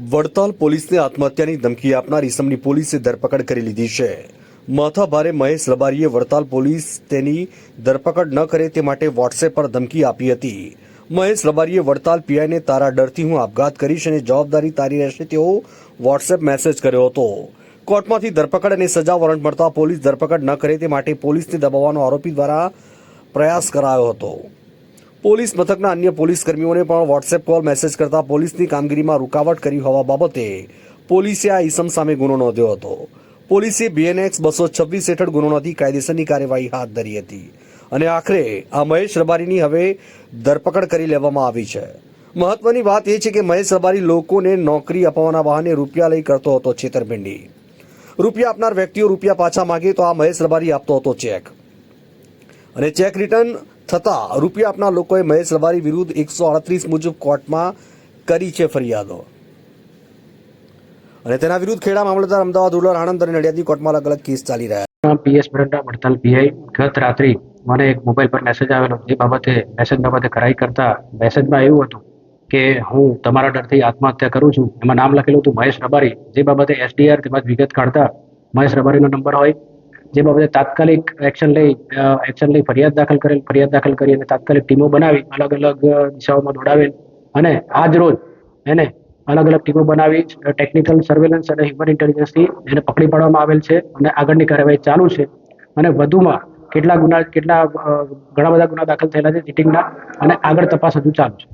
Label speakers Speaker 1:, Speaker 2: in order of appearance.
Speaker 1: વડતાલ પોલીસને આત્મહત્યાની ધમકી આપનાર ઇસમની પોલીસે ધરપકડ કરી લીધી છે. માથાભારે મહેશ લબારીએ વડતાલ પોલીસ તેની ધરપકડ ન કરે તે માટે વોટ્સએપ પર ધમકી આપી હતી. મહેશ લબારીએ વડતાલ પીઆઈને તારા ડરથી હું આપઘાત કરીશ અને જવાબદારી તારી રહેશે તેવો વોટ્સએપ મેસેજ કર્યો હતો. કોર્ટમાંથી ધરપકડ અને સજા વોરંટ મળતા પોલીસ ધરપકડ ન કરે તે માટે પોલીસને દબાવવાનો આરોપી દ્વારા પ્રયાસ કરાયો હતો. પોલીસ મથકના અન્ય પોલીસ કર્મીઓને પણ વોટ્સએપ કોલ મેસેજ કરતા પોલીસની કામગીરીમાં રૂકાવટ કરી હોવા બાબતે પોલીસે આ ઈસમ સામે ગુનો નોંધ્યો હતો. પોલીસે બીએનએક્સ બસો છવ્વીસ હેઠળ ગુનો નોંધી કાયદેસરની કાર્યવાહી હાથ ધરી હતી. અને આખરે આ મહેશ રબારીની હવે ધરપકડ કરી લેવામાં આવી છે. મહત્વની વાત એ છે કે મહેશ રબારી લોકોને નોકરી અપાવવાના બહાને રૂપિયા લઈ કરતો હતો છેતરપિંડી. રૂપિયા આપનાર વ્યક્તિઓ રૂપિયા પાછા માંગે તો આ મહેશ રબારી આપતો હતો ચેક. અને ચેક રિટર્ન થતા રૂપિયા આપનાર લોકોએ મહેશ રબારી વિરુદ્ધ એકસો અડત્રીસ મુજબ કોર્ટમાં કરી છે ફરિયાદો. અને તેના વિરુદ્ધ ખેડા મામલતદાર અમદાવાદ ઉલર આણંદ અને નડિયાદની કોર્ટમાં અલગ અલગ કેસ ચાલી રહ્યા
Speaker 2: પીએસ બરંડા વડતાલ પીઆઈ. ગત રાત્રિ મને એક મોબાઈલ પર મેસેજ આવેલો. એ બાબતે મેસેજ બાબતે કરાઈ કરતા મેસેજમાં એવું હતું કે હું તમારા ડરથી આત્મહત્યા કરું છું. એમાં નામ લખેલું હતું મહેશ રબારી. જે બાબતે એસડીઆર તેમજ વિગત કાઢતા મહેશ રબારીનો નંબર હોય જે બાબતે તાત્કાલિક એક્શન લઈ એક્શન લઈ ફરિયાદ દાખલ કરેલ, ફરિયાદ દાખલ કરી અને તાત્કાલિક ટીમો બનાવી, અલગ અલગ દિશાઓમાં દોડાવેલ અને આજ રોજ એને અલગ અલગ ટીમો બનાવી ટેકનિકલ સર્વેલન્સ અને હ્યુમન ઇન્ટેલિજન્સથી એને પકડી પાડવામાં આવેલ છે અને આગળની કાર્યવાહી ચાલુ છે. અને વધુમાં કેટલા ગુના, કેટલા ઘણા બધા ગુના દાખલ થયેલા છે ચીટિંગના અને આગળ તપાસ હજુ ચાલુ છે.